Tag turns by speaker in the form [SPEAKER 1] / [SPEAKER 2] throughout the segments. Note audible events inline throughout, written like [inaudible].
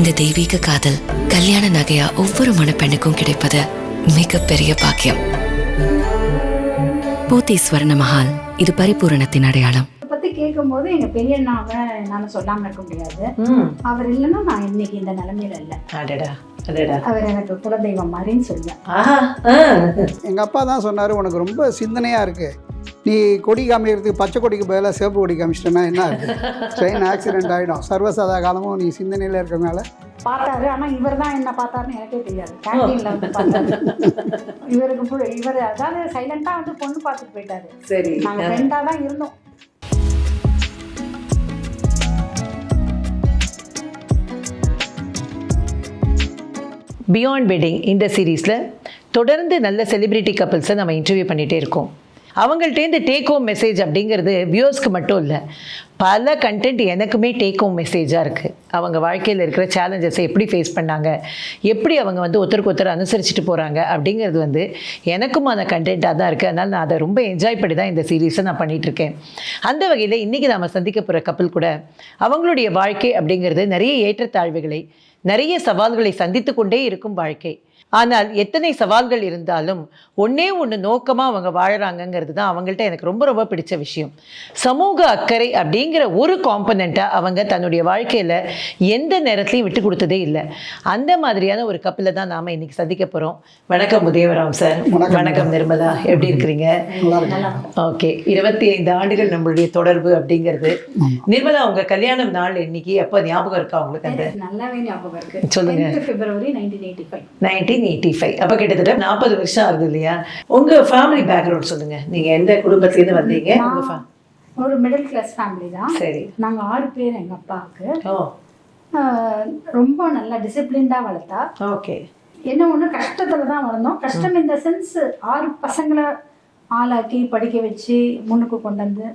[SPEAKER 1] இந்த தெய்வீக காதல் கல்யாண நகையா ஒவ்வொரு மணப்பெண்ணுக்கும் கிடைப்பது மிகப்பெரிய பாக்கியம். போத்தி ஸ்வர்ண மஹால் இது பரிபூரணத்தின் அடையாளம்.
[SPEAKER 2] இதை பத்தி கேட்கும்போது எங்க பெரியண்ணாவை என்னால சொல்லாம இருக்க முடியாது. அவர் இல்லைன்னா நான் இன்னைக்கு இந்த நிலைமையில இல்லை.
[SPEAKER 3] அடடா அடடா.
[SPEAKER 2] அவர் எனக்கு குலதெய்வம் மாதிரின்னு சொல்லுவேன்.
[SPEAKER 4] எங்கள் அப்பா தான் சொன்னார் உனக்கு ரொம்ப சிந்தனையாக இருக்குது நீ கொடி காமிக்கிறதுக்கு பச்சை கொடிக்கு பதிலாக சிவப்பு கொடி காமிச்சிட்டேன்னா என்ன இருக்குது ட்ரெயின் ஆக்சிடென்ட் ஆகிடும் சர்வசாதா காலமும் நீ சிந்தனையில் இருக்கிறதுனால.
[SPEAKER 2] பார்த்தாரு. ஆனா இவர் தான் என்ன பார்த்தாருன்னு எனக்கே தெரியாது. கேண்டீன்ல வந்து பார்த்தாரு. இவருக்கு இவர் அதாவது சைலண்டா வந்து பொண்ணு பார்த்துட்டு போயிட்டாரு.
[SPEAKER 3] சரி.
[SPEAKER 2] நாங்க ஃப்ரெண்டா தான் இருந்தோம்.
[SPEAKER 3] பியாண்ட் வெட்டிங் இந்த சீரீஸில் தொடர்ந்து நல்ல செலிபிரிட்டி கப்பிள்ஸை நம்ம இன்டர்வியூ பண்ணிகிட்டே இருக்கோம். அவங்கள்ட்டேருந்து டேக் ஹோம் மெசேஜ் அப்படிங்கிறது வியூஸ்க்கு மட்டும் இல்லை. பல கண்டென்ட் எனக்குமே டேக் ஹோம் மெசேஜாக இருக்குது அவங்க வாழ்க்கையில் இருக்கிற சேலஞ்சஸை எப்படி ஃபேஸ் பண்ணாங்க? எப்படி அவங்க வந்து ஒருத்தருக்கு ஒருத்தர் அனுசரிச்சுட்டு போகிறாங்க அப்படிங்கிறது வந்து எனக்குமான கண்டென்ட்டாக தான் இருக்குது அதனால் நான் அதை ரொம்ப என்ஜாய் பண்ணி தான் இந்த சீரீஸை நான் பண்ணிகிட்ருக்கேன் இருக்கேன். அந்த வகையில் இன்றைக்கி நாம் சந்திக்க போகிற கப்பல் கூட அவங்களுடைய வாழ்க்கை அப்படிங்கிறது நிறைய ஏற்றத்தாழ்வுகளை நிறைய சவால்களை சந்தித்து கொண்டே இருக்கும் வாழ்க்கை. ஆனால் எத்தனை சவால்கள் இருந்தாலும் ஒண்ணே ஒன்று நோக்கமாக அவங்க வாழறாங்கங்கிறது தான் அவங்கள்ட்ட எனக்கு ரொம்ப ரொம்ப பிடிச்ச விஷயம். சமூக அக்கறை அப்படிங்கிற ஒரு காம்பனண்ட்டாக அவங்க தன்னுடைய வாழ்க்கையில் எந்த நேரத்துலையும் விட்டு கொடுத்ததே இல்லை. அந்த மாதிரியான ஒரு கப்பில் தான் நாம் இன்னைக்கு சந்திக்க போகிறோம் வணக்கம் உதயவராம் சார் வணக்கம். நிர்மலா. எப்படி இருக்கிறீங்க? ஓகே இருபத்தி ஐந்து ஆண்டுகள் நம்மளுடைய தொடர்பு அப்படிங்கிறது. நிர்மலா உங்க கல்யாணம் நாள் இன்னைக்கு எப்போ ஞாபகம் இருக்கா உங்களுக்கு அந்த
[SPEAKER 2] நல்லாவே ஞாபகம் இருக்கு.
[SPEAKER 3] சொல்லுங்க.
[SPEAKER 2] February nineteen eighty five
[SPEAKER 3] nineteen eighty five அப்போ கிட்டத்தட்ட நாற்பது வருஷம் ஆகுது இல்லையா? உங்க ஃபேமிலி பேக்ரவுண்ட் சொல்லுங்க. நீங்க எந்த குடும்பத்துலேருந்து வந்தீங்க? உங்க fa-
[SPEAKER 2] ஒரு மிடில் கிளாஸ் ஃபேமிலி தான்.
[SPEAKER 3] சரி.
[SPEAKER 2] நாங்க ஆறு பேர் எங்க அப்பாவுக்கு. ரொம்ப நல்லா டிசிப்ளின்டா வளர்த்தா.
[SPEAKER 3] ஓகே.
[SPEAKER 2] என்ன ஒண்ணு கஷ்டத்துல தான் வளர்ந்தோம். கஷ்டம் இந்த சென்ஸ் ஆறு பசங்களை ஆளாக்கி படிக்க வச்சு முன்னுக்கு கொண்டு வந்து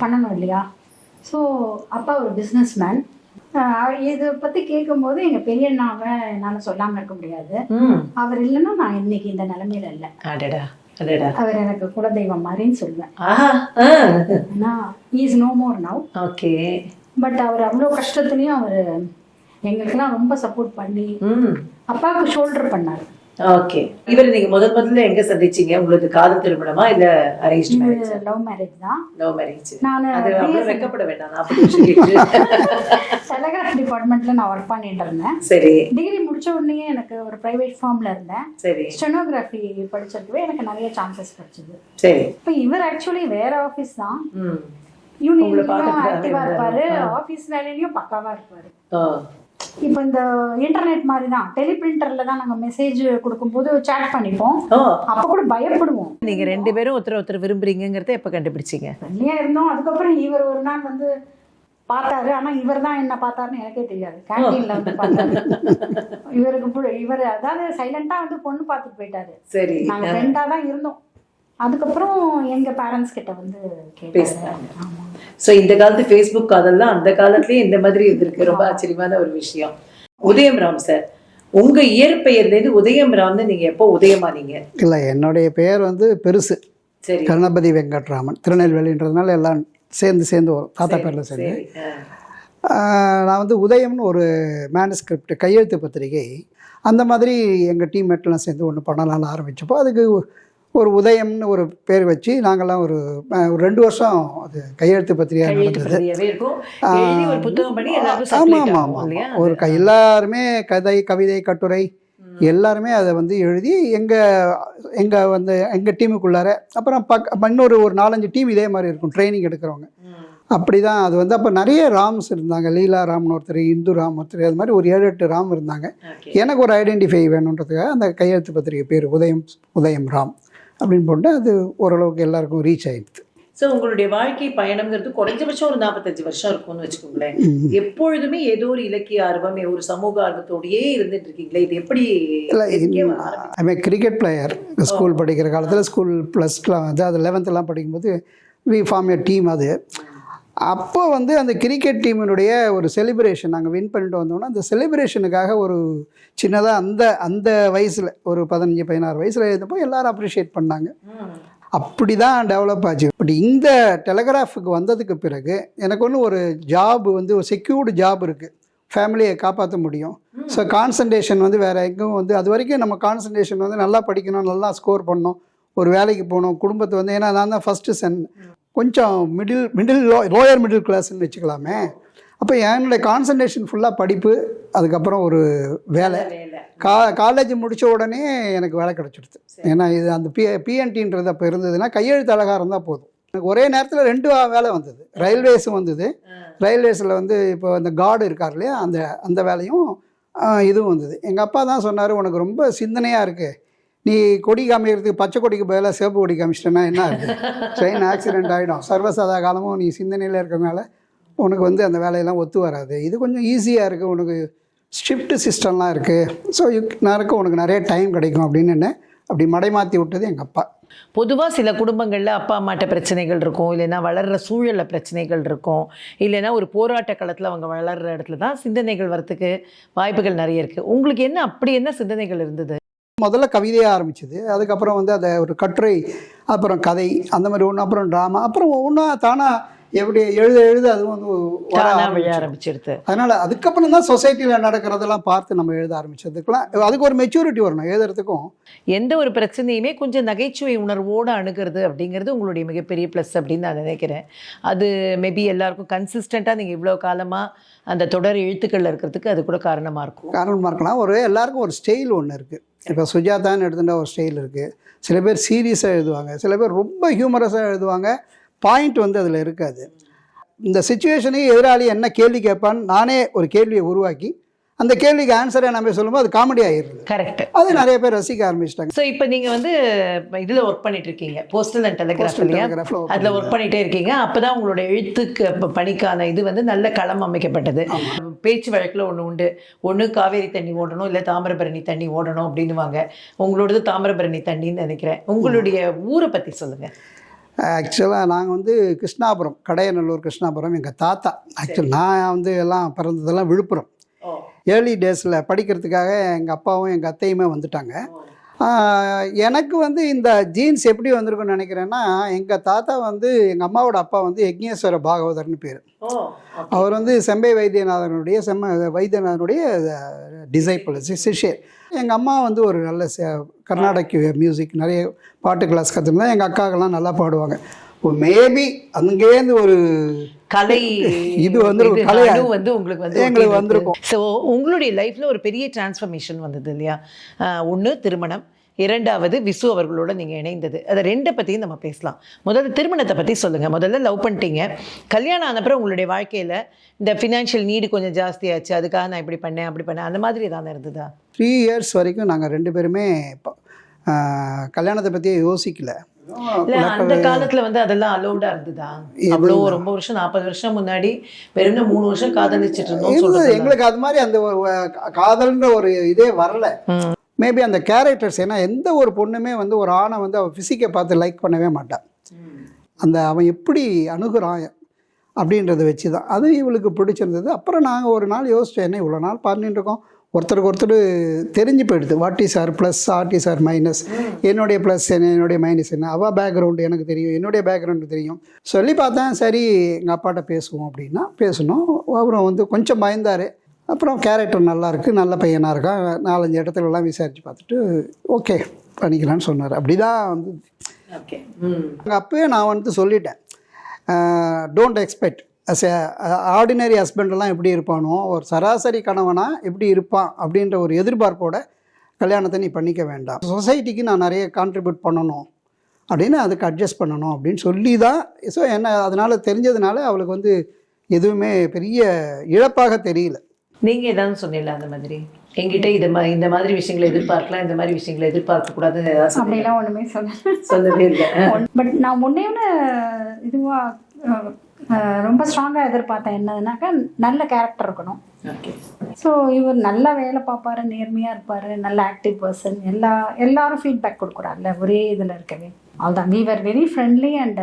[SPEAKER 2] பண்ணணும் இல்லையா? ஸோ அப்பா ஒரு பிஸ்னஸ் மேன் இதை பற்றி கேட்கும்போது எங்கள் பெரியண்ணாவை என்னால் சொல்லாமல் இருக்க முடியாது. அவர் இல்லைன்னா நான் இன்னைக்கு இந்த நிலைமையில இல்லை. அவர் எனக்கு குலதெய்வம் மாதிரின்னு சொல்லுவேன். Is no more now
[SPEAKER 3] okay.
[SPEAKER 2] But அவர் அவ்வளோ கஷ்டத்துலேயும் அவர் எங்களுக்கெல்லாம் ரொம்ப சப்போர்ட் பண்ணி அப்பாவுக்கு ஷோல்டர் பண்ணார்.
[SPEAKER 3] ஓகே இவர் நீங்க முதல் முதல்ல எங்க சந்திச்சீங்க? உங்களுக்கு காதல் திருமணமா இல்ல அரேஞ்ச் மேரேஜ்
[SPEAKER 2] லவ் மேரேஜ் தான்.
[SPEAKER 3] லவ் மேரேஜ்
[SPEAKER 2] நான்
[SPEAKER 3] அது அவ்வளவு வெக்கப்பட வேண்டாம்.
[SPEAKER 2] டெலகிராஃப் டிபார்ட்மெண்ட்ல நான் ஒர்க் பண்ணிட்டு இருந்தேன்.
[SPEAKER 3] சரி.
[SPEAKER 2] டிகிரி முடிச்ச உடனே எனக்கு ஒரு ப்ரைவேட் ஃபார்ம்ல இருந்தேன்.
[SPEAKER 3] சரி.
[SPEAKER 2] ஸ்டெனோகிராஃபி படிச்சிருக்கவே எனக்கு நிறைய சான்சஸ் கிடைச்சது.
[SPEAKER 3] சரி.
[SPEAKER 2] இப்போ இவர் ஆக்சுவலி வேற ஆஃபீஸ் தான். யூனியன்லயும் ஆக்டிவா இருப்பாரு. ஆஃபீஸ் வேலையிலயும் பக்காவா இருப்பாரு. இப்போ இந்த இன்டர்நெட் மாதிரி தான் டெலிபிரிண்டர்ல தான் நாங்க மெசேஜ் கொடுக்கும்போது சேட் பண்ணிப்போம். அப்ப கூட பயப்படுவோம்.
[SPEAKER 3] நீங்க ரெண்டு பேரும் ஒருத்தர் ஒருத்தர் விரும்புறீங்கிறத எப்ப கண்டுபிடிச்சீங்க?
[SPEAKER 2] தனியா இருந்தோம். அதுக்கப்புறம் இவர் ஒரு நாள் வந்து பார்த்தாரு. ஆனா இவர் தான் என்ன பார்த்தாருன்னு எனக்கே தெரியாது. கேண்டீன்ல வந்து பார்த்தாரு. இவருக்கு இவர் அதாவது சைலண்டா வந்து பொண்ணு பார்த்துட்டு போயிட்டாரு.
[SPEAKER 3] சரி.
[SPEAKER 2] நாங்க ஃப்ரெண்டா தான் இருந்தோம். அதுக்கப்புறம் எங்க பேரண்ட்ஸ் கிட்ட வந்து
[SPEAKER 3] பேசினாங்க. சோ இந்த காலத்து ஃபேஸ்புக் அதெல்லாம் அந்த காலத்துலயே இந்த மாதிரி இருந்திருக்கு. ரொம்ப ஆச்சரியமான ஒரு விஷயம். உதயம் ராம் சார் உங்க இயற்பெயர்லேருந்து உதயம் ராம்னு நீங்க எப்போ உதயமானீங்க?
[SPEAKER 4] இல்லை என்னுடைய பெயர் வந்து பெருசு.
[SPEAKER 3] சரி.
[SPEAKER 4] கணபதி வெங்கட்ராமன். திருநெல்வேலின்றதுனால எல்லாம் சேர்ந்து சேர்ந்து வரும் தாத்தா பேரில் சேர்ந்து. நான் வந்து உதயம்னு ஒரு மேனுஸ்கிரிப்ட் கையெழுத்து பத்திரிகை அந்த மாதிரி எங்கள் டீம்மேட்லாம் சேர்ந்து ஒன்று பண்ணலாம்னு ஆரம்பிச்சப்போ அதுக்கு ஒரு உதயம்னு ஒரு பேர் வச்சு நாங்கள்லாம் ஒரு ஒரு ரெண்டு வருஷம் அது கையெழுத்து பத்திரிகை நடந்தது. ஆமாம் ஆமாம் ஆமாம் ஒரு க எல்லாருமே கதை கவிதை கட்டுரை எல்லாருமே அதை வந்து எழுதி எங்கள் எங்கள் வந்து எங்கள் டீமுக்குள்ளார அப்புறம் பக் இன்னொரு ஒரு நாலஞ்சு டீம் இதே மாதிரி இருக்கும் ட்ரைனிங் எடுக்கிறவங்க. அப்படி தான் அது வந்து அப்போ நிறைய ராம்ஸ் இருந்தாங்க லீலா ராம்னு ஒருத்தர் இந்து ராம் ஒருத்தர் அது மாதிரி ஒரு ஏழு எட்டு ராம் இருந்தாங்க. எனக்கு ஒரு ஐடென்டிஃபை வேணுன்றதுக்காக அந்த கையெழுத்து பத்திரிகை பேர் உதயம் உதயம் ராம். அப்படின்னு போட்டு அது ஓரளவுக்கு எல்லாருக்கும் ரீச் ஆயிடுது.
[SPEAKER 3] சோ உங்களுடைய வாழ்க்கை பயணம்ங்கிறது குறைஞ்சபட்சம் ஒரு நாற்பத்தஞ்சு வருஷம் இருக்கும்னு வச்சுக்கோங்களேன். எப்பொழுதுமே ஏதோ ஒரு இலக்கிய ஆர்வம் ஒரு சமூக ஆர்வத்தோடயே இருந்துட்டு இருக்கீங்களே இது எப்படி
[SPEAKER 4] இல்லை? ஐ கிரிக்கெட் பிளேயர் ஸ்கூல் படிக்கிற காலத்தில் ஸ்கூல் ப்ளஸ்லாம் வந்து அது லெவன்த்துலாம் படிக்கும்போது வி ஃபார்ம் எ டீம் அது. அப்போ வந்து அந்த கிரிக்கெட் டீமினுடைய ஒரு செலிப்ரேஷன் நாங்கள் வின் பண்ணிட்டு வந்தோம்னா அந்த செலிப்ரேஷனுக்காக ஒரு சின்னதாக அந்த அந்த வயசில் ஒரு பதினஞ்சு பதினாறு வயசில் இருந்தப்போ எல்லாரும் அப்ரிஷியேட் பண்ணாங்க. அப்படி தான் டெவலப் ஆச்சு. பட் இந்த டெலகிராஃபுக்கு வந்ததுக்கு பிறகு எனக்கு ஒன்று ஒரு ஜாப் வந்து ஒரு செக்யூர்டு ஜாப் இருக்குது ஃபேமிலியை காப்பாற்ற முடியும். ஸோ கான்சன்ட்ரேஷன் வந்து வேறு எங்கும் வந்து அது வரைக்கும் நம்ம கான்சன்ட்ரேஷன் வந்து நல்லா படிக்கணும் நல்லா ஸ்கோர் பண்ணணும். ஒரு வேலைக்கு போகணும் குடும்பத்தை வந்து ஏன்னா நான் தான் ஃபஸ்ட்டு சென் கொஞ்சம் middle middle low lower middle கிளாஸ்ன்னு வச்சுக்கலாமே. அப்போ என்னுடைய கான்சன்ட்ரேஷன் ஃபுல்லாக படிப்பு அதுக்கப்புறம் ஒரு வேலை. கா காலேஜ் முடித்த உடனே எனக்கு வேலை கிடச்சிடுது ஏன்னா இது அந்த பி பிஎன்டின்றது அப்போ இருந்ததுன்னா கையெழுத்து அழகாக இருந்தால் போதும். எனக்கு ஒரே நேரத்தில் ரெண்டு வேலை வந்தது. ரயில்வேஸும் வந்தது. ரயில்வேஸில் வந்து இப்போ அந்த கார்டு இருக்கார் இல்லையா அந்த அந்த வேலையும் இதுவும் வந்தது. எங்கள் அப்பா தான் சொன்னார் உனக்கு ரொம்ப சிந்தனையாக இருக்குது நீ கொடி காமிக்கிறதுக்கு பச்சை கொடிக்கு பதிலாக சிவப்பு கொடி காமிச்சிட்டேன்னா என்ன இருக்குது ட்ரெயின் ஆக்சிடென்ட் ஆகிடும் சர்வசாதா காலமும் நீ சிந்தனையில் இருக்கிறனால உனக்கு வந்து அந்த வேலையெல்லாம் ஒத்து வராது. இது கொஞ்சம் ஈஸியாக இருக்குது உனக்கு ஷிஃப்ட் சிஸ்டம்லாம் இருக்குது ஸோ நேருக்கு உனக்கு நிறைய டைம் கிடைக்கும் அப்படின்னு என்ன அப்படி மடைமாற்றி விட்டது எங்கள் அப்பா.
[SPEAKER 3] பொதுவாக சில குடும்பங்களில் அப்பா அம்மாட்ட பிரச்சனைகள் இருக்கும். இல்லைன்னா வளர்கிற சூழலில் பிரச்சனைகள் இருக்கும். இல்லைன்னா ஒரு போராட்ட களத்தில் அவங்க வளர்கிற இடத்துல தான் சிந்தனைகள் வரத்துக்கு வாய்ப்புகள் நிறைய இருக்குது உங்களுக்கு என்ன அப்படி என்ன சிந்தனைகள் இருந்தது?
[SPEAKER 4] முதல்ல கவிதையாக ஆரம்பிச்சது. அதுக்கப்புறம் வந்து அதை ஒரு கட்டுரை அப்புறம் கதை அந்த மாதிரி ஒன்று அப்புறம் ட்ராமா அப்புறம் ஒன்றா தானாக எப்படி எழுத எழுத அதுவும் வந்து வர.
[SPEAKER 3] ஆரம்பிச்சிருது
[SPEAKER 4] அதனால் அதுக்கப்புறம் தான் சொசைட்டியில் நடக்கிறதெல்லாம் பார்த்து நம்ம எழுத ஆரம்பிச்சதுக்கெல்லாம் அதுக்கு ஒரு மெச்சூரிட்டி வரணும் எழுதுறதுக்கும்.
[SPEAKER 3] எந்த ஒரு பிரச்சனையுமே கொஞ்சம் நகைச்சுவை உணர்வோடு அணுகிறது அப்படிங்கிறது உங்களுடைய மிகப்பெரிய ப்ளஸ் அப்படின்னு நான் நினைக்கிறேன். அது மேபி எல்லாருக்கும் கன்சிஸ்டண்ட்டாக நீங்கள் இவ்வளோ காலமாக அந்த தொடர் எழுத்துக்களில் இருக்கிறதுக்கு அது கூட காரணமாக இருக்கும்.
[SPEAKER 4] காரணமாக இருக்கலாம். ஒரு எல்லாருக்கும் ஒரு ஸ்டைல் ஒன்று இருக்குது இப்போ சுஜாதான்னு எடுத்துட்டா ஒரு ஸ்டைல் இருக்குது சில பேர் சீரியஸாக எழுதுவாங்க. சில பேர் ரொம்ப ஹியூமரஸாக எழுதுவாங்க. பாயிண்ட் வந்து அதில் இருக்காது. இந்த சுச்சுவேஷனையும் எதிராளி என்ன கேள்வி கேட்பான்னு நானே ஒரு கேள்வியை உருவாக்கி அந்த கேள்விக்கு ஆன்சரை நம்ம சொல்லும்போது அது காமெடி ஆகிடுது
[SPEAKER 3] கரெக்ட்
[SPEAKER 4] அது நிறைய பேர் ரசிக்க ஆரம்பிச்சிட்டாங்க.
[SPEAKER 3] ஸோ இப்போ நீங்கள் வந்து இதில் ஒர்க் பண்ணிட்டு இருக்கீங்க. போஸ்டல் அண்ட் டெலிகிராஃப் அதில் ஒர்க் பண்ணிட்டே இருக்கீங்க. அப்போ தான் உங்களோட எழுத்துக்கு பணிக்கான இது வந்து நல்ல களம் அமைக்கப்பட்டது. பேச்சு வழக்கில் ஒன்று உண்டு. ஒன்று காவேரி தண்ணி ஓடணும் இல்லை தாமிரபரணி தண்ணி ஓடணும் அப்படின்னுவாங்க. உங்களோடது தாமிரபரணி தண்ணின்னு நினைக்கிறேன். உங்களுடைய ஊரை பற்றி சொல்லுங்கள்
[SPEAKER 4] ஆக்சுவலாக நாங்கள் வந்து கிருஷ்ணாபுரம் கடையநல்லூர் கிருஷ்ணாபுரம் எங்கள் தாத்தா. ஆக்சுவல் நான் வந்து எல்லாம் பிறந்ததெல்லாம் விழுப்புரம். ஏர்லி டேஸில் படிக்கிறதுக்காக எங்கள் அப்பாவும் எங்கள் அத்தையுமே வந்துட்டாங்க. எனக்கு வந்து இந்த ஜீன்ஸ் எப்படி வந்திருக்குன்னு நினைக்கிறேன்னா எங்கள் தாத்தா வந்து எங்கள் அம்மாவோட அப்பா வந்து யக்ஞேஸ்வர பாகவதர்னு பேர். அவர் வந்து செம்பை வைத்தியநாதனுடைய செம்ம வைத்தியநாதனுடைய டிசைபிள் சிஷ்யர். எங்கள் அம்மா வந்து ஒரு நல்ல ச- கர்நாடக் மியூசிக் நிறைய பாட்டு கிளாஸ் கற்றுருந்தா எங்கள் அக்காக்கெல்லாம் நல்லா பாடுவாங்க. மேபி அங்கேருந்து ஒரு
[SPEAKER 3] கலை
[SPEAKER 4] இது வந்து கலை
[SPEAKER 3] வந்து உங்களுக்கு வந்து
[SPEAKER 4] எங்களுக்கு வந்திருக்கும்.
[SPEAKER 3] ஸோ உங்களுடைய லைஃப்ல ஒரு பெரிய டிரான்ஸ்ஃபர்மேஷன் வந்தது இல்லையா? ஒன்று திருமணம். இரண்டாவது விசு அவர்களோட நீங்க இணைந்தது. அதை ரெண்டை பத்தியும் நம்ம பேசலாம். முதல்ல திருமணத்தை பத்தி சொல்லுங்க. முதல்ல லவ் பண்ணிட்டீங்க. கல்யாணம் ஆனப்புறம் உங்களுடைய வாழ்க்கையில இந்த ஃபினான்ஷியல் நீடு கொஞ்சம் ஜாஸ்தியாச்சு. அதுக்காக நான் இப்படி பண்ணேன் அப்படி பண்ணேன். அந்த மாதிரி ஏதாவது இருந்ததா?
[SPEAKER 4] த்ரீ இயர்ஸ் வரைக்கும் நாங்கள் ரெண்டு பேருமே கல்யாணத்தை பற்றியே யோசிக்கல.
[SPEAKER 3] இல்ல அந்த காலத்துல வந்து அதெல்லாம் அலௌடா இருந்ததா? அவ்வளோ ரொம்ப வருஷம் நாற்பது வருஷம் முன்னாடி வெறும் மூணு வருஷம் காதலிச்சிட்டு இருந்தோம்
[SPEAKER 4] எங்களுக்கு அது மாதிரி அந்த காதல்ன்ற ஒரு இதே வரல. மேபி அந்த கேரக்டர்ஸ் ஏன்னா எந்த ஒரு பொண்ணுமே வந்து ஒரு ஆணை வந்து அவன் ஃபிசிக்கை பார்த்து லைக் பண்ணவே மாட்டான் அந்த அவன் எப்படி அணுகுறான் அப்படின்றத வச்சு தான் அது இவளுக்கு பிடிச்சிருந்தது. அப்புறம் நாங்கள் ஒரு நாள் யோசிச்சோம் என்ன இவ்வளோ நாள் பண்ணிட்டு இருக்கோம்? ஒருத்தருக்கு ஒருத்தர் தெரிஞ்சு போயிடுது. What is our plus and is our minus என்னுடைய ப்ளஸ் என்ன என்னுடைய மைனஸ் என்ன? அவள் பேக்ரவுண்டு எனக்கு தெரியும் என்னுடைய பேக்ரவுண்டு தெரியும். சொல்லி பார்த்தேன் சரி எங்கள் அப்பாட்ட பேசுவோம் அப்படின்னா பேசணும். அப்புறம் வந்து கொஞ்சம் பயந்தார். அப்புறம் கேரக்டர் நல்லா இருக்குது நல்ல பையனாக இருக்கான் நாலஞ்சு இடத்துலலாம் விசாரித்து பார்த்துட்டு ஓகே பண்ணிக்கலான்னு சொன்னார். அப்படி தான் வந்து அப்போயே நான் வந்து சொல்லிட்டேன். டோன்ட் எக்ஸ்பெக்ட் ஆர்டினரி ஹஸ்பண்டெல்லாம் எப்படி இருப்பானோ ஒரு சராசரி கணவனா எப்படி இருப்பான் அப்படின்ற ஒரு எதிர்பார்ப்போட கல்யாணத்தை நீ பண்ணிக்க வேண்டாம். சொசைட்டிக்கு நான் நிறைய கான்ட்ரிபியூட் பண்ணணும் அப்படின்னு அதுக்கு அட்ஜஸ்ட் பண்ணணும் அப்படின்னு சொல்லி தான் ஸோ என்ன அதனால் தெரிஞ்சதுனால அவளுக்கு வந்து எதுவுமே பெரிய இழப்பாக தெரியல.
[SPEAKER 3] நீங்க ஏதாவது சொன்னீங்களா அந்த மாதிரி? என்கிட்ட இது மா இந்த மாதிரி விஷயங்களை எதிர்பார்க்கலாம் இந்த மாதிரி விஷயங்களை எதிர்பார்க்க சொன்னீங்களா?
[SPEAKER 2] அப்படிலாம் ஒன்றுமே சொல்லலை.
[SPEAKER 3] சொல்லவே இல்லை.
[SPEAKER 2] பட் நான் முன்னே ஒன்று இதுவாக ரொம்ப ஸ்ட்ராங்காக எதிர்பார்த்தேன் என்னதுனாக்கா நல்ல கேரக்டர் இருக்கணும்.
[SPEAKER 3] ஓகே
[SPEAKER 2] ஸோ இவர் நல்லா வேலை பார்ப்பாரு நேர்மையாக இருப்பார் நல்ல ஆக்டிவ் பர்சன் எல்லா எல்லாரும் ஃபீட்பேக் கொடுக்குறாருல ஒரே இதில் இருக்கவே. அவ்வளோதான் we were very friendly and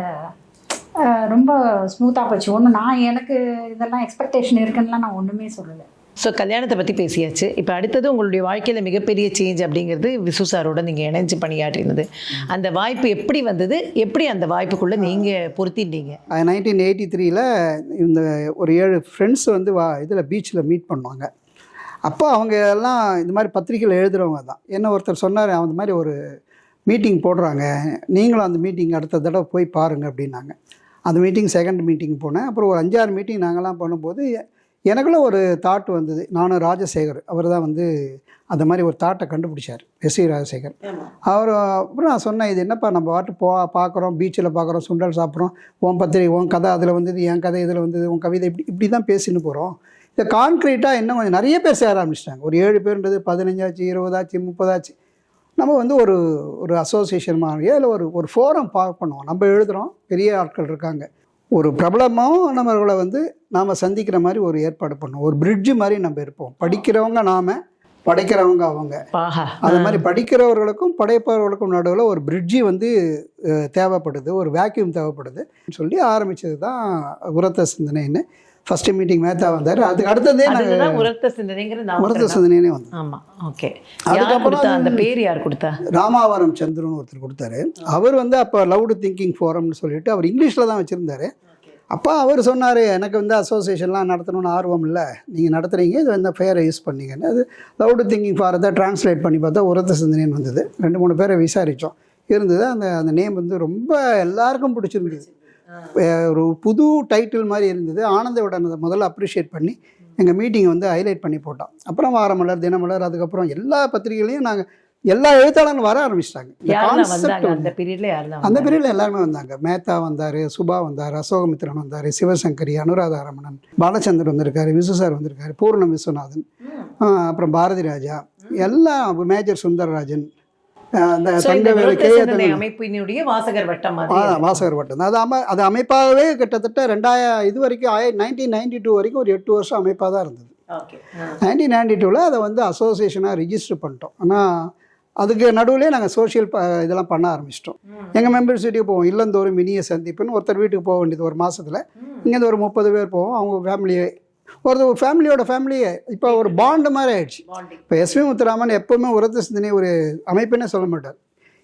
[SPEAKER 2] ரொம்ப ஸ்மூத்தாக போச்சு. ஒன்றும் நான் எனக்கு இதெல்லாம் எக்ஸ்பெக்டேஷன் இருக்குன்னுலாம் நான் ஒன்றுமே சொல்லலை.
[SPEAKER 3] ஸோ கல்யாணத்தை பற்றி பேசியாச்சு. இப்போ அடுத்தது உங்களுடைய வாழ்க்கையில் மிகப்பெரிய சேஞ்ச் அப்படிங்கிறது விசு சாரோட நீங்கள் இணைஞ்சு பணியாற்றினது. அந்த வாய்ப்பு எப்படி வந்தது? எப்படி அந்த வாய்ப்புக்குள்ளே நீங்கள் பொருத்திட்டீங்க?
[SPEAKER 4] நைன்டீன் எயிட்டி த்ரீல இந்த ஒரு ஏழு ஃப்ரெண்ட்ஸ் வந்து வா இதில் பீச்சில் மீட் பண்ணுவாங்க. அப்போ அவங்க எல்லாம் இந்த மாதிரி பத்திரிக்கையில் எழுதுகிறவங்க தான். என்ன ஒருத்தர் சொன்னார் அந்த மாதிரி ஒரு மீட்டிங் போடுறாங்க. நீங்களும் அந்த மீட்டிங் அடுத்த தடவை போய் பாருங்கள் அப்படின்னாங்க. அந்த மீட்டிங் செகண்ட் மீட்டிங் போனேன். அப்புறம் ஒரு அஞ்சாறு மீட்டிங் நாங்கள்லாம் பண்ணும்போது எனக்குள்ள ஒரு தாட் வந்தது. நானும் ராஜசேகர் அவர் தான் வந்து அந்த மாதிரி ஒரு தாட்டை கண்டுபிடிச்சார். S C Rajasekar. அவர் அப்புறம் நான் சொன்னேன் இது என்னப்பா நம்ம பாட்டு போ பார்க்குறோம் பீச்சில் பார்க்குறோம் சுண்டல் சாப்பிட்றோம் உன் பத்திரிகை உன் கதை அதில் வந்தது என் கதை இதில் வந்தது உன் கவிதை இப்படி இப்படி தான் பேசின்னு போகிறோம் இந்த கான்க்ரீட்டாக இன்னும் கொஞ்சம் நிறைய பேர் சேர ஆரம்பிச்சிட்டாங்க. ஒரு ஏழு பேர்ன்றது பதினஞ்சாச்சு இருபதாச்சு முப்பதாச்சு நம்ம வந்து ஒரு ஒரு அசோசியேஷன் மாதிரியோ இல்லை ஒரு ஒரு ஃபோரம் பார்க்க பண்ணுவோம். நம்ம எழுதுகிறோம் பெரிய ஆட்கள் இருக்காங்க. ஒரு பிரபலமாக நம்மளை வந்து நாம் சந்திக்கிற மாதிரி ஒரு ஏற்பாடு பண்ணுவோம் ஒரு பிரிட்ஜு மாதிரி நம்ம இருப்போம். படிக்கிறவங்க நாம் படைக்கிறவங்க அவங்க. அது மாதிரி படிக்கிறவர்களுக்கும் படைப்பவர்களுக்கும் நடுவில் ஒரு பிரிட்ஜி வந்து தேவைப்படுது. ஒரு வேக்யூம் தேவைப்படுது. சொல்லி ஆரம்பித்தது தான் உரத்த சிந்தனைன்னு ஃபஸ்ட்டு மீட்டிங் மேத்தா வந்தார். அதுக்கு அடுத்ததே
[SPEAKER 3] உரத்த சிந்தனைங்கிற
[SPEAKER 4] உரத்த சிந்தனைனே வந்தோம்
[SPEAKER 3] ஆமா ஓகே
[SPEAKER 4] அதுக்கப்புறம்
[SPEAKER 3] அந்த பேர் யார் கொடுத்தா?
[SPEAKER 4] ராமாவரம் சந்துருன்னு ஒருத்தர் கொடுத்தாரு. அவர் வந்து அப்போ லவுடு திங்கிங் ஃபோரம்னு சொல்லிட்டு அவர் இங்கிலீஷில் தான் வச்சுருந்தாரு. அப்போ அவர் சொன்னார் எனக்கு வந்து அசோசியேஷன்லாம் நடத்தணும்னு ஆர்வம் இல்லை. நீங்கள் நடத்துகிறீங்க இது வந்து ஃபேரை யூஸ் பண்ணீங்கன்னு அது லவுடு திங்கிங் ஃபாரத்தை ட்ரான்ஸ்லேட் பண்ணி பார்த்தா உரத்த சிந்தனைன்னு வந்தது. ரெண்டு மூணு பேரை விசாரித்தோம் இருந்தது. அந்த அந்த நேம் வந்து ரொம்ப எல்லாருக்கும் பிடிச்சிருந்தது. ஒரு புது டைட்டில் மாதிரி இருந்தது. ஆனந்த விடன் அதை முதல்ல அப்ரிஷியேட் பண்ணி எங்கள் மீட்டிங்கை வந்து ஹைலைட் பண்ணி போட்டோம். அப்புறம் வாரமலர் தினமலர் அதுக்கப்புறம் எல்லா பத்திரிகைகளையும் நாங்கள் எல்லா எழுத்தாளர்களும் வர ஆரம்பிச்சிட்டாங்க.
[SPEAKER 3] அந்த பீரியட்ல
[SPEAKER 4] எல்லாருமே வந்தாங்க. மேத்தா வந்தார் சுபா வந்தார் அசோகமித்ரன் வந்தார் சிவசங்கரி அனுராதாரமணன் பாலச்சந்தர் வந்திருக்காரு விசு சார் வந்திருக்காரு பூர்ணம் விஸ்வநாதன் அப்புறம் பாரதி ராஜா எல்லாம் மேஜர் சுந்தரராஜன் அந்த
[SPEAKER 3] So, இந்த
[SPEAKER 4] தங்கவேலு
[SPEAKER 3] விருத்த
[SPEAKER 4] கே
[SPEAKER 3] சிந்தனை அமைப்பினுடைய வாசகர் வட்டம்
[SPEAKER 4] வாசகர் வட்டம். அது அம அது அமைப்பாகவே கிட்டத்தட்ட ரெண்டாயிரம் இது வரைக்கும் ஆய நைன்டீன் நைன்டி டூ வரைக்கும் ஒரு எட்டு வருஷம் அமைப்பாக தான் இருந்தது. நைன்டீன் நைன்டி டூவில் அதை வந்து அசோசியேஷனாக ரிஜிஸ்டர் பண்ணிட்டோம். ஆனால் அதுக்கு நடுவுலேயே நாங்கள் சோஷியல் இதெல்லாம் பண்ண ஆரம்பிச்சிட்டோம். எங்கள் மெம்பர்ஸ் வீட்டுக்கு போவோம். இல்லந்தோறும் இனிய சந்திப்புன்னு ஒருத்தர் வீட்டுக்கு போக வேண்டியது ஒரு மாதத்தில் இங்கேருந்து ஒரு முப்பது பேர் போவோம். அவங்க ஃபேமிலியே ஒரு ஃபேமிலியோட ஃபேமிலியே இப்போ ஒரு பாண்டு மாதிரி ஆயிடுச்சு. இப்போ எஸ்வி முத்துராமன் எப்போவுமே உரத்த சிந்தனை ஒரு அமைப்புன்னே சொல்ல மாட்டார்.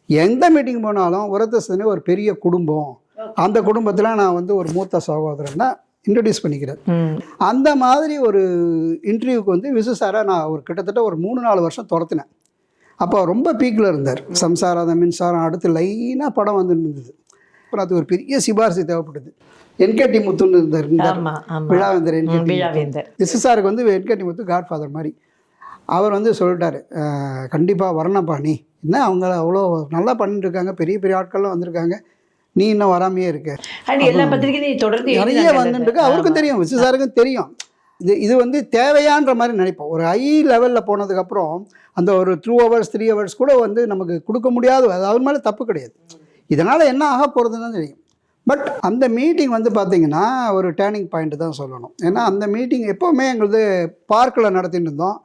[SPEAKER 4] எந்த மீட்டிங் போனாலும் உரத்த சிந்தனை ஒரு பெரிய குடும்பம். அந்த குடும்பத்தில் நான் வந்து ஒரு மூத்த சகோதரன்னா இன்ட்ரடியூஸ் பண்ணிக்கிறேன்.
[SPEAKER 3] ம்.
[SPEAKER 4] அந்த மாதிரி ஒரு இன்டர்வியூக்கு வந்து விசு சாரை நான் ஒரு கிட்டத்தட்ட ஒரு மூணு நாலு வருஷம் துரத்தினேன். அப்போ ரொம்ப பீக்கில் இருந்தார். சம்சாரம் அந்த மின்சாரம் அடுத்து லைனாக படம் வந்துட்டு இருந்தது. அப்புறம் அது ஒரு பெரிய சிபாரிசு தேவைப்படுது என்கேடி முத்துன்னு இருந்தார் விழாவேந்தர் என்கேடி சாருக்கு வந்து என்கேடி முத்து காட் ஃபாதர் மாதிரி. அவர் வந்து சொல்லிட்டாரு கண்டிப்பாக வரணும்ப்பா நீ. என்ன அவங்க அவ்வளோ நல்லா பண்ணிட்டு இருக்காங்க பெரிய பெரிய ஆட்கள்லாம் வந்திருக்காங்க. நீ இன்னும் வராமையே இருக்க.
[SPEAKER 3] எல்லா பத்திரிகையும் தொடர்ந்து
[SPEAKER 4] நிறைய வந்துட்டு அவருக்கும் தெரியும் விசு சாருக்கும் தெரியும். இது இது வந்து தேவையான்ற மாதிரி நினைப்போம். ஒரு ஹை லெவலில் போனதுக்கப்புறம் அந்த ஒரு டூ ஹவர்ஸ் த்ரீ ஹவர்ஸ் கூட வந்து நமக்கு கொடுக்க முடியாது அது அவர் மேலே தப்பு கிடையாது. இதனால் என்ன ஆக போகிறதுன்னு தெரியும். பட் அந்த மீட்டிங் வந்து பார்த்திங்கன்னா ஒரு டேர்னிங் பாயிண்ட் தான் சொல்லணும். ஏன்னா அந்த மீட்டிங் எப்போவுமே எங்களது பார்க்கில் நடத்திட்டு இருந்தோம்.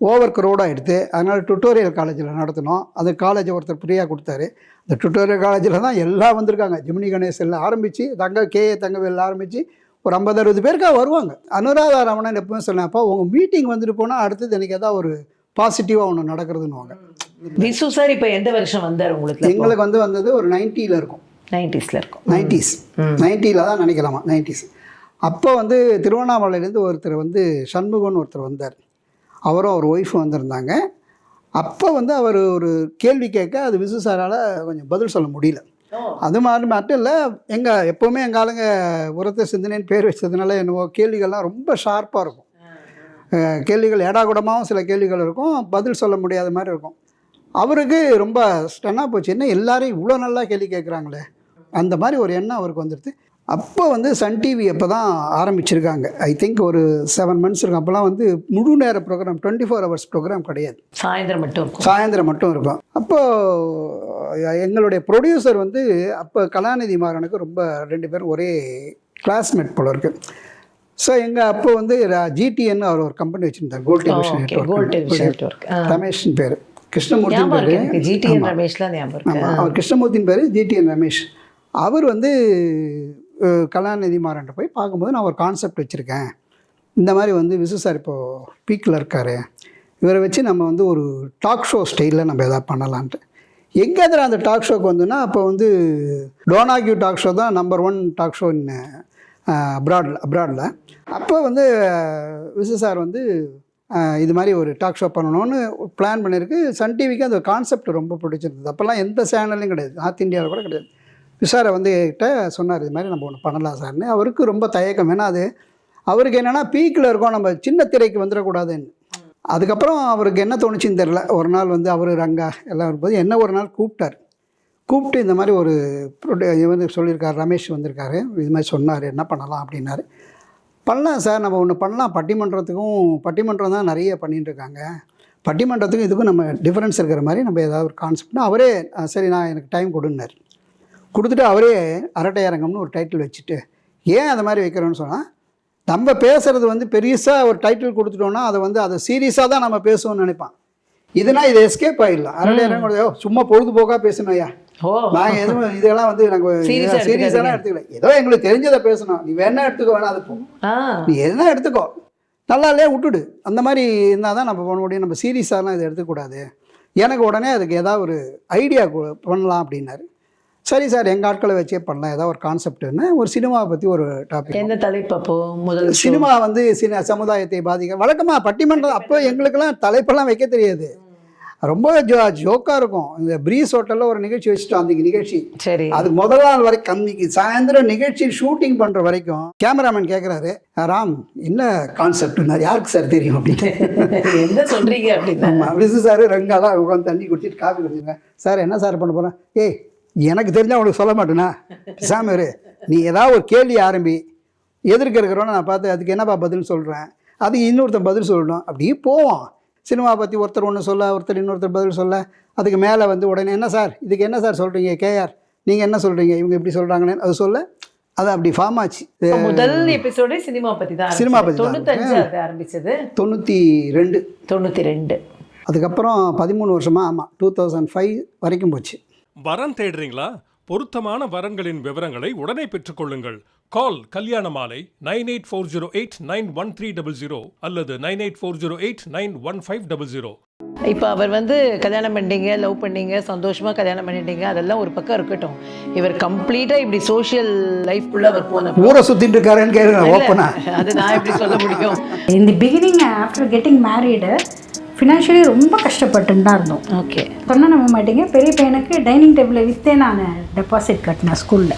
[SPEAKER 4] ஓவர் க்ரௌடாக எடுத்து அதனால் டுட்டோரியல் காலேஜில் நடத்தினோம். அது காலேஜ் ஒருத்தர் ஃப்ரீயாக கொடுத்தாரு. அந்த டுட்டோரியல் காலேஜில் தான் எல்லாம் வந்திருக்காங்க. ஜிமினி கணேசனில் ஆரம்பித்து தங்க கே தங்கவேல் ஆரம்பித்து ஒரு ஐம்பது அறுபது பேருக்காக வருவாங்க. அனுராதா ரமணன் எப்பவுமே சொன்னேன் அப்போ உங்கள் மீட்டிங் வந்துட்டு போனால் அடுத்தது எனக்கு ஏதாவது ஒரு பாசிட்டிவாக ஒன்று நடக்கிறதுன்னுவாங்க.
[SPEAKER 3] விசு சார் இப்போ எந்த வருஷம் வந்தார் உங்களுக்கு?
[SPEAKER 4] எங்களுக்கு வந்து வந்தது ஒரு நைன்ட்டியில் இருக்கும்.
[SPEAKER 3] நைன்டிஸ்ல இருக்கும்.
[SPEAKER 4] நைன்டிஸ். நைன்ட்டியில் தான் நினைக்கலாமா? நைன்டிஸ். அப்போ வந்து திருவண்ணாமலையிலேருந்து ஒருத்தர் வந்து சண்முகம்னு ஒருத்தர் வந்தார். அவரும் அவர் ஒய்ஃபும் வந்திருந்தாங்க. அப்போ வந்து அவர் ஒரு கேள்வி கேட்க அது விசு சாரால் கொஞ்சம் பதில் சொல்ல முடியல. அது மாதிரி மட்டும் இல்லை எங்கள் எப்போவுமே எங்கள் ஆளுங்க உரத்த சிந்தனைன்னு பேர் வச்சதுனால என்னவோ கேள்விகள்லாம் ரொம்ப ஷார்ப்பாக இருக்கும். கேள்விகள் ஏடாகுடமாகவும் சில கேள்விகள் இருக்கும் பதில் சொல்ல முடியாத மாதிரி இருக்கும். அவருக்கு ரொம்ப ஸ்டன்னாக போச்சு. என்ன எல்லாரும் இவ்வளோ நல்லா கேள்வி கேட்குறாங்களே அந்த மாதிரி ஒரு எண்ணம் அவருக்கு வந்துடுது அப்போ வந்து சன் டிவி அப்போ தான் ஆரம்பிச்சிருக்காங்க. ஐ திங்க் ஒரு செவன் மந்த்ஸ் இருக்கும். அப்போல்லாம் வந்து முழு நேர programme twenty four hours programme கிடையாது.
[SPEAKER 3] சாயந்தரம் மட்டும் இருக்கும்.
[SPEAKER 4] சாயந்தரம் மட்டும் இருக்கும். அப்போது எங்களுடைய ப்ரொடியூசர் வந்து அப்போ கலாநிதி மாறனுக்கு ரொம்ப ரெண்டு பேரும் ஒரே கிளாஸ்மேட் போல இருக்கு. ஸோ எங்கள் அப்போ வந்து ஜிடிஎன் அவர் ஒரு கம்பெனி வச்சுருந்தார். கோல்ட் டெலிவிஷன் நெட்ஒர்க் ரமேஷன் பேர். கிருஷ்ணமூர்த்தி
[SPEAKER 3] ஞாபகம்
[SPEAKER 4] பேர்.
[SPEAKER 3] ஜிடிஎன் ரமேஷ்லாம்
[SPEAKER 4] அவர் கிருஷ்ணமூர்த்தின் பேர் ஜிடிஎன் ரமேஷ். அவர் வந்து கலாநிதி மாறன்ட்ட போய் பார்க்கும்போது நான் ஒரு கான்செப்ட் வச்சுருக்கேன். இந்த மாதிரி வந்து விசு சார் இப்போது பீக்கில் இருக்கார். இவரை வச்சு நம்ம வந்து ஒரு டாக் ஷோ ஸ்டைலில் நம்ம எதாவது பண்ணலான்ட்டு. எங்கே அந்த டாக் ஷோக்கு வந்துன்னா அப்போ வந்து டோனாக்யூ டாக் ஷோ தான் number one talk show in அப்ராடில் அப்ராடில் அப்போ வந்து விசு சார் வந்து இது மாதிரி ஒரு டாக் ஷோ பண்ணணும்னு பிளான் பண்ணியிருக்கு. சன் டிவிக்கு அந்த கான்செப்ட் ரொம்ப பிடிச்சிருந்தது. அப்போல்லாம் எந்த சேனல்லையும் கிடையாது. நார்த் இந்தியாவில் கூட கிடையாது. விசாரை வந்து கிட்ட சொன்னார் இது மாதிரி நம்ம ஒன்று பண்ணலாம் சார்னு. அவருக்கு ரொம்ப தயக்கம். ஏன்னா அது அவருக்கு என்னென்னா பீக்கில் இருக்கோம். நம்ம சின்ன திரைக்கு வந்துடக்கூடாதுன்னு. அதுக்கப்புறம் அவருக்கு என்ன தோணுச்சுன்னு தெரில ஒரு நாள் வந்து அவர் ரங்கா எல்லாம் இருக்கும்போது என்ன ஒரு நாள் கூப்பிட்டார். கூப்பிட்டு இந்த மாதிரி ஒரு ப்ரொடியூ வந்து சொல்லியிருக்காரு ரமேஷ் வந்திருக்காரு. இது மாதிரி சொன்னார் என்ன பண்ணலாம் அப்படின்னாரு. பண்ணலாம் சார் நம்ம ஒன்று பண்ணலாம். பட்டிமன்றத்துக்கும் பட்டிமன்றம் தான் நிறைய பண்ணிட்டு இருக்காங்க பட்டிமன்றத்துக்கும் இதுக்கும் நம்ம டிஃப்ரென்ஸ் இருக்கிற மாதிரி நம்ம ஏதாவது ஒரு கான்செப்ட்னா அவரே சரி நான் எனக்கு டைம் கொடுன்னார். கொடுத்துட்டு அவரே அரட்டை அரங்கம்னு ஒரு டைட்டில் வச்சுட்டு ஏன் அந்த மாதிரி வைக்கிறோன்னு சொன்னால் நம்ம பேசுறது வந்து பெருசாக ஒரு டைட்டில் கொடுத்துட்டோன்னா அதை வந்து அதை சீரியஸாக தான் நம்ம பேசுவோம்னு நினைப்பான். இதுனா இது எஸ்கேப் ஆகிடலாம் அரங்கம் "ஓ, சும்மா பொழுதுபோக்காக பேசணும் ஐயா நாங்கள் எதுவும் இதெல்லாம் வந்து நாங்கள் [laughs] சீரியஸாலாம் எடுத்துக்கல. ஏதோ எங்களுக்கு தெரிஞ்சதை பேசணும். நீ வேணா எடுத்துக்கோ வேணா அது நீ என்ன எடுத்துக்கோ. நல்லா இல்லையா விட்டுடு. அந்த மாதிரி இருந்தால் தான் நம்ம பண்ண முடியும் நம்ம சீரியஸாலாம் இதை எடுத்துக்கூடாது எனக்கு உடனே அதுக்கு ஏதாவது ஒரு ஐடியா பண்ணலாம் அப்படின்னாரு. சரி சார் எங்கள் ஆட்களை வச்சே பண்ணலாம். ஏதாவது ஒரு கான்செப்ட்னு ஒரு சினிமாவை பற்றி ஒரு டாபிக்
[SPEAKER 3] எந்த தலைப்பு அப்போ? முதல்?
[SPEAKER 4] சினிமா வந்து சின சமுதாயத்தை பாதிக்க வழக்கமாக பட்டிமன்றம் அப்போ எங்களுக்கெல்லாம் தலைப்பெல்லாம் வைக்க தெரியாது. ரொம்ப ஜோ ஜோக்காக இருக்கும். இந்த ப்ரீஸ் ஹோட்டலில் ஒரு நிகழ்ச்சி வச்சுட்டோம் அந்த நிகழ்ச்சி.
[SPEAKER 3] சரி.
[SPEAKER 4] அது முதல் நாள் வரைக்கும் அன்னைக்கு சாயந்தரம் நிகழ்ச்சி ஷூட்டிங் பண்ணுற வரைக்கும் கேமராமேன் கேட்குறாரு ராம் என்ன கான்செப்ட்னா யாருக்கு சார் தெரியும்? அப்படின்னு. [laughs]
[SPEAKER 3] என்ன சொல்றீங்க அப்படின்னா?
[SPEAKER 4] ஆமாம் விசு சார் ரெங்காலாம் உட்காந்து தண்ணி குடிச்சிட்டு காஃபி குடிச்சிருங்க சார் என்ன சார் பண்ண போகிறேன் ஏய் எனக்கு தெரிஞ்சா உனக்கு சொல்ல மாட்டேனா? சாமி இரு. நீ ஏதாவது ஒரு கேள்வி ஆரம்பி எதிர்க்க இருக்கிறவன நான் பார்த்து அதுக்கு என்னப்பா பதில் சொல்கிறேன் அதுக்கு இன்னொருத்தன் பதில் சொல்லணும். அப்படியே போவோம் சினிமா பற்றி ஒருத்தர் ஒன்று சொல்ல ஒருத்தர் இன்னொருத்தர் பதில் சொல்ல அதுக்கு மேலே வந்து உடனே என்ன சார்? இதுக்கு என்ன சார் சொல்கிறீங்க கேஆர் நீங்கள் என்ன சொல்கிறீங்க இவங்க இப்படி சொல்கிறாங்கன்னு அது சொல்ல அது அப்படி ஃபார்ம் ஆச்சு.
[SPEAKER 3] முதல் எபிசோடே சினிமா பத்தி தான்
[SPEAKER 4] சினிமா தான்
[SPEAKER 3] தொண்ணூத்தஞ்சு ஆரம்பிச்சது.
[SPEAKER 4] தொண்ணூற்றி ரெண்டு.
[SPEAKER 3] தொண்ணூத்தி ரெண்டு.
[SPEAKER 4] அதுக்கப்புறம் பதிமூணு வருஷமாக ஆமாம் டூ தௌசண்ட் ஃபைவ் வரைக்கும் போச்சு.
[SPEAKER 5] வரன் தேடுறீங்களா? பொருத்தமான வரன்களின் விவரங்களை உடனே பெற்றுக்கொள்ளுங்கள். Call Kalyana Maalai nine eight four zero eight nine one three double zero அல்லது nine eight four zero eight nine one five double zero.
[SPEAKER 3] இப்போ அவர் வந்து கல்யாணம் பண்ணிட்டீங்க லவ் பண்ணீங்க சந்தோஷமா கல்யாணம் பண்ணிட்டீங்க அதெல்லாம் ஒரு பக்கம் இருக்கட்டும். இவர் கம்ப்ளீட்டா இப்படி சோஷியல் லைஃப்குள்ள அவர் போன
[SPEAKER 4] ஊரை சுற்றிட்டு இருக்காருன்னு கேட்குறேன் ஓப்பனாக
[SPEAKER 3] அது நான் எப்படி சொல்ல முடியும்?
[SPEAKER 2] In the beginning after getting married financially ரொம்ப கஷ்டப்பட்டுன்னு தான் இருந்தோம்.
[SPEAKER 3] ஓகே
[SPEAKER 2] சொன்னால் நம்ப மாட்டீங்க. பெரிய பையனுக்கு டைனிங் டேபிளை விற்றே நான் டெபாசிட் கட்டினேன் ஸ்கூலில்